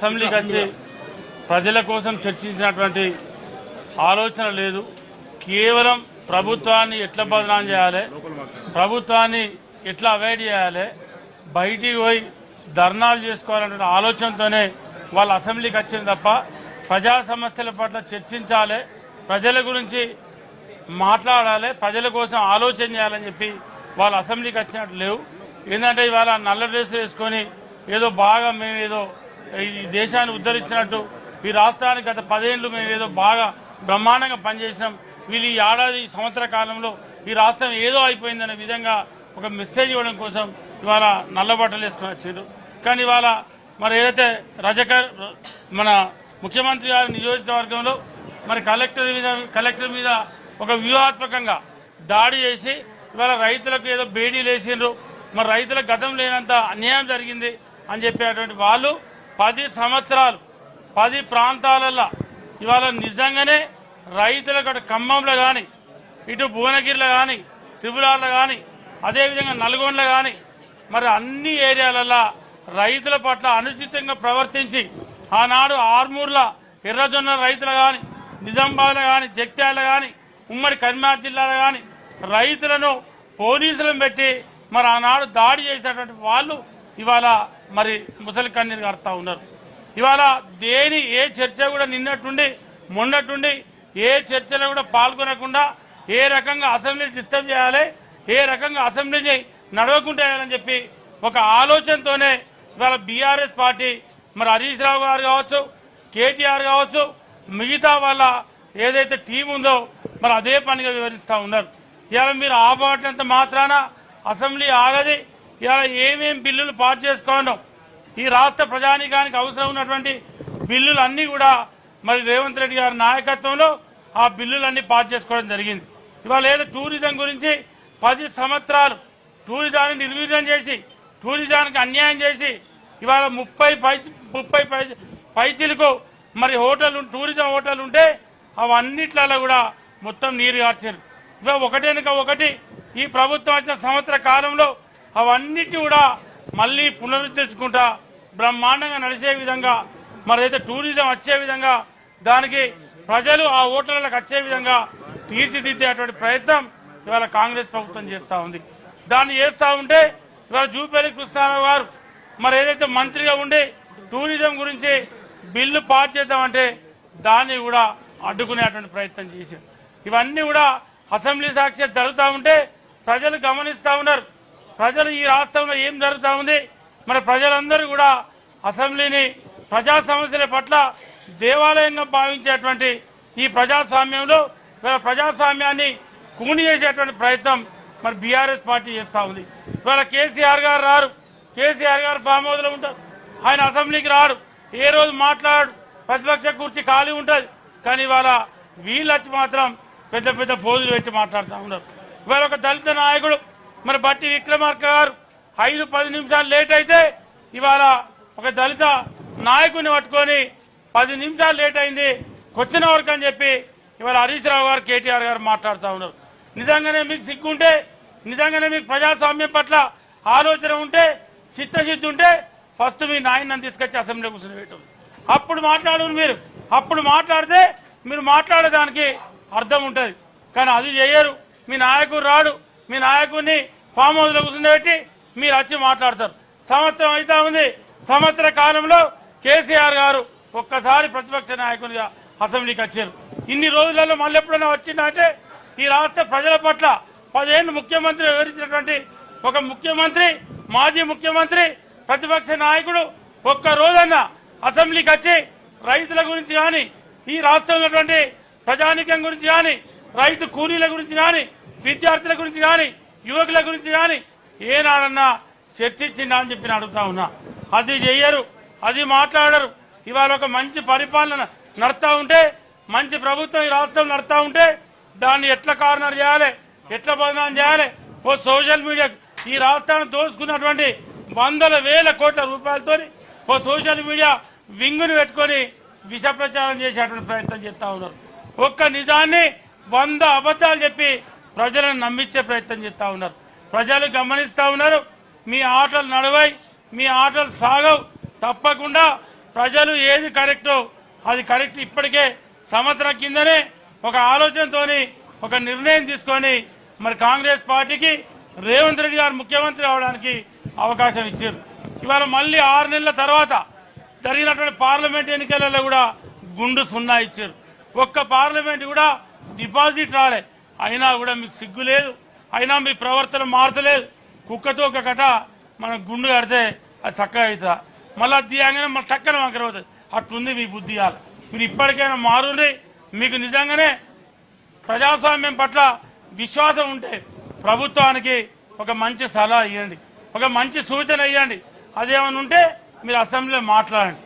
అసెంబ్లీకి వచ్చి ప్రజల కోసం చర్చించినటువంటి ఆలోచన లేదు. కేవలం ప్రభుత్వాన్ని ఎట్లా బదనాం చేయాలి? ప్రభుత్వాన్ని ఎట్లా అవాయిడ్ చేయాలి? బయటికి పోయి ధర్నాలు చేసుకోవాలనే ఆలోచనతోనే వాళ్ళు అసెంబ్లీకి వచ్చింది తప్ప ప్రజా సమస్యల పట్ల చర్చించాలి. ప్రజల గురించి మాట్లాడాలి. ప్రజల కోసం ఆలోచన చేయాలని చెప్పి వాళ్ళు అసెంబ్లీకి వచ్చినట్టు లేవు. ఏంటంటే ఇవాళ నల్ల డ్రెస్ వేసుకొని ఏదో బాగా మేము ఏదో ఈ దేశాన్ని ఉద్ధరించినట్టు ఈ రాష్ట్రానికి గత పదేళ్ళు మేము ఏదో బాగా బ్రహ్మాండంగా పనిచేసినాం. వీళ్ళు ఈ ఏడాది సంవత్సర కాలంలో ఈ రాష్ట్రం ఏదో అయిపోయిందనే విధంగా ఒక మెసేజ్ ఇవ్వడం కోసం ఇవాళ నల్లబట్టలు వేసుకుని వేసుకొని వచ్చారు కానీ ఇవాళ మరి ఏదైతే రజకర్ మన ముఖ్యమంత్రి గారి నియోజకవర్గంలో మరి కలెక్టర్ మీద కలెక్టర్ మీద ఒక వ్యూహాత్మకంగా దాడి చేసి ఇవాళ రైతులకు ఏదో బేడీలు వేసిండ్రు. మరి రైతులకు గతం లేనంత అన్యాయం జరిగింది అని చెప్పేటువంటి వాళ్ళు పది సంవత్సరాలు పది ప్రాంతాలలో ఇవాళ నిజంగానే రైతులకు అటు ఖమ్మంలో కానీ ఇటు భువనగిరిలో కానీ త్రిపురాలో కానీ అదేవిధంగా నల్గొండలో కానీ మరి అన్ని ఏరియాలలో రైతుల పట్ల అనుచితంగా ప్రవర్తించి ఆనాడు ఆర్మూర్ల ఎర్రజొన్న రైతులు కానీ నిజామాబాద్లో కానీ జగ్త్యాల కానీ ఉమ్మడి కరీంనగర్ జిల్లాలో కానీ రైతులను పోలీసులను పెట్టి మరి ఆనాడు దాడి చేసినటువంటి వాళ్ళు ఇవాళ మరి ముసలి కన్నీరు కడతా ఉన్నారు. ఇవాళ దేని ఏ చర్చ కూడా నిన్నట్టుండి మొన్నట్టుండి ఏ చర్చలో కూడా పాల్గొనకుండా ఏ రకంగా అసెంబ్లీ డిస్టర్బ్ చేయాలి ఏ రకంగా అసెంబ్లీని నడవకుండా చేయాలని చెప్పి ఒక ఆలోచనతోనే ఇవాళ బీఆర్ఎస్ పార్టీ మరి హరీష్ రావు గారు కావచ్చు కేటీఆర్ కావచ్చు మిగతా వాళ్ళ ఏదైతే టీం ఉందో మరి అదే పనిగా వివరిస్తా ఉన్నారు. ఇవాళ మీరు ఆపబట్టినంత మాత్రాన అసెంబ్లీ ఆగది ఇవాళ ఏమేం బిల్లులు పాస్ చేసుకోవడం ఈ రాష్ట్ర ప్రజానీకానికి అవసరం ఉన్నటువంటి బిల్లులు అన్ని కూడా మరి రేవంత్ రెడ్డి గారి నాయకత్వంలో ఆ బిల్లులన్నీ పాస్ చేసుకోవడం జరిగింది. ఇవాళ ఏదో టూరిజం గురించి పది సంవత్సరాలు టూరిజాన్ని నిర్వీర్యం చేసి టూరిజానికి అన్యాయం చేసి ఇవాళ ముప్పై పై ముప్పై పై పైచీలకు మరి హోటల్ టూరిజం హోటల్ ఉంటే అవన్నిట్లలో కూడా మొత్తం నీరు కార్చారు ఇవాళ ఒకటేనక ఒకటి ఈ ప్రభుత్వం వచ్చిన సంవత్సర కాలంలో అవన్నిటి కూడా మళ్ళీ పునరుద్ధరించుకుంటా బ్రహ్మాండంగా నడిచే విధంగా మరి అయితే టూరిజం వచ్చే విధంగా దానికి ప్రజలు ఆ ఓటర్లకు వచ్చే విధంగా తీర్చిదిద్దేటువంటి ప్రయత్నం ఇవాళ కాంగ్రెస్ ప్రభుత్వం చేస్తా ఉంది. దాన్ని చేస్తా ఉంటే ఇవాళ జూపల్లి కృష్ణారావు గారు మరి ఏదైతే మంత్రిగా ఉండి టూరిజం గురించి బిల్లు పాస్ చేద్దామంటే దాన్ని కూడా అడ్డుకునేటువంటి ప్రయత్నం చేశారు. ఇవన్నీ కూడా అసెంబ్లీ సాక్షి జరుగుతూ ఉంటే ప్రజలు గమనిస్తా ఉన్నారు. ప్రజలు ఈ రాష్ట్రంలో ఏం జరుగుతా ఉంది? మన ప్రజలందరూ కూడా అసెంబ్లీని ప్రజా సమస్యల పట్ల దేవాలయంగా భావించేటువంటి ఈ ప్రజాస్వామ్యంలో ఇవాళ ప్రజాస్వామ్యాన్ని కూని చేసేటువంటి ప్రయత్నం మరి బీఆర్ఎస్ పార్టీ చేస్తా ఉంది. ఇవాళ కేసీఆర్ గారు రారు. కేసీఆర్ గారు ఫామ్ ఉంటారు. ఆయన అసెంబ్లీకి రాడు. ఏ రోజు మాట్లాడు. ప్రతిపక్ష కుర్చీ ఖాళీ ఉంటుంది. కానీ ఇవాళ వీళ్ళు వచ్చి మాత్రం పెద్ద పెద్ద ఫోజులు పెట్టి మాట్లాడుతూ ఉన్నారు. ఇవాళ ఒక దళిత నాయకుడు మరి బట్టి విక్రమార్క గారు ఐదు పది నిమిషాలు లేట్ అయితే ఇవాళ ఒక దళిత నాయకుడిని పట్టుకొని పది నిమిషాలు లేట్ అయింది కొచ్చిన వరకు అని చెప్పి ఇవాళ హరీష్ రావు గారు కేటీఆర్ గారు మాట్లాడుతూ ఉన్నారు. నిజంగానే మీకు సిగ్గుంటే నిజంగానే మీకు ప్రజాస్వామ్యం పట్ల ఆలోచన ఉంటే చిత్తశుద్ధి ఉంటే ఫస్ట్ మీ నాయనని తీసుకొచ్చి అసెంబ్లీ కూర్చొని పెట్టు అప్పుడు మాట్లాడు మీరు. అప్పుడు మాట్లాడితే మీరు మాట్లాడేదానికి అర్థం ఉంటుంది. కానీ అది చేయరు. మీ నాయకుడు రాడు. మీ నాయకుడిని ఫామ్ హౌస్లో కూర్చుండబెట్టి మీరు వచ్చి మాట్లాడతారు. సంవత్సరం అయితే ఉంది. సంవత్సర కాలంలో కేసీఆర్ గారు ఒక్కసారి ప్రతిపక్ష నాయకునిగా అసెంబ్లీకి వచ్చారు. ఇన్ని రోజులలో మళ్ళీ ఎప్పుడైనా వచ్చిందంటే ఈ రాష్ట్ర ప్రజల పట్ల పదేళ్ళు ముఖ్యమంత్రి వివరించినటువంటి ఒక ముఖ్యమంత్రి మాజీ ముఖ్యమంత్రి ప్రతిపక్ష నాయకుడు ఒక్క రోజన్నా అసెంబ్లీకి వచ్చి రైతుల గురించి కానీ ఈ రాష్ట్రంలో ఉన్నటువంటి ప్రజానీకం గురించి కానీ రైతు కూలీల గురించి కానీ విద్యార్థుల గురించి కానీ యువకుల గురించి కానీ ఏనాడన్నా చర్చించిందా అని చెప్పి అడుగుతా ఉన్నా. అది చెయ్యరు అది మాట్లాడరు. ఇవాళ ఒక మంచి పరిపాలన నడుతా ఉంటే మంచి ప్రభుత్వం ఈ రాష్ట్రం నడుతా ఉంటే దాన్ని ఎట్లా కార్నర్ చేయాలి ఎట్లా బదనాం చేయాలి? ఓ సోషల్ మీడియా ఈ రాష్ట్రాన్ని దోసుకున్నటువంటి వందల వేల కోట్ల రూపాయలతో ఓ సోషల్ మీడియా వింగుని పెట్టుకొని విష ప్రచారం చేసేటువంటి ప్రయత్నం చేస్తా ఉన్నారు. ఒక్క నిజాన్ని వంద అబద్దాలు చెప్పి ప్రజలను నమ్మించే ప్రయత్నం చేస్తా ఉన్నారు. ప్రజలు గమనిస్తా ఉన్నారు మీ ఆటలు నడవై మీ ఆటలు సాగవు. తప్పకుండా ప్రజలు ఏది కరెక్టో అది కరెక్ట్ ఇప్పటికే సంవత్సరం కిందనే ఒక ఆలోచనతోని ఒక నిర్ణయం తీసుకొని మరి కాంగ్రెస్ పార్టీకి రేవంత్ రెడ్డి గారు ముఖ్యమంత్రి అవడానికి అవకాశం ఇచ్చారు. ఇవాళ మళ్ళీ ఆరు నెలల తర్వాత జరిగినటువంటి పార్లమెంట్ ఎన్నికలలో కూడా గుండు సున్నా ఇచ్చారు. ఒక్క పార్లమెంట్ కూడా డిపాజిట్ రాలే. అయినా కూడా మీకు సిగ్గు లేదు. అయినా మీ ప్రవర్తన మారతలేదు. కుక్కతో ఒక కట మనం గుండు కడితే అది చక్కగా అవుతుందా? మళ్ళీ అది తీయంగానే మళ్ళీ టక్కన వంకర అవుతుంది. అట్లుంది మీ బుద్ధి మీరు ఇప్పటికైనా మారుండి మీకు నిజంగానే ప్రజాస్వామ్యం పట్ల విశ్వాసం ఉంటే ప్రభుత్వానికి ఒక మంచి సలహా ఇవ్వండి ఒక మంచి సూచన ఇవ్వండి అదేమని ఉంటే మీరు అసెంబ్లీలో మాట్లాడండి.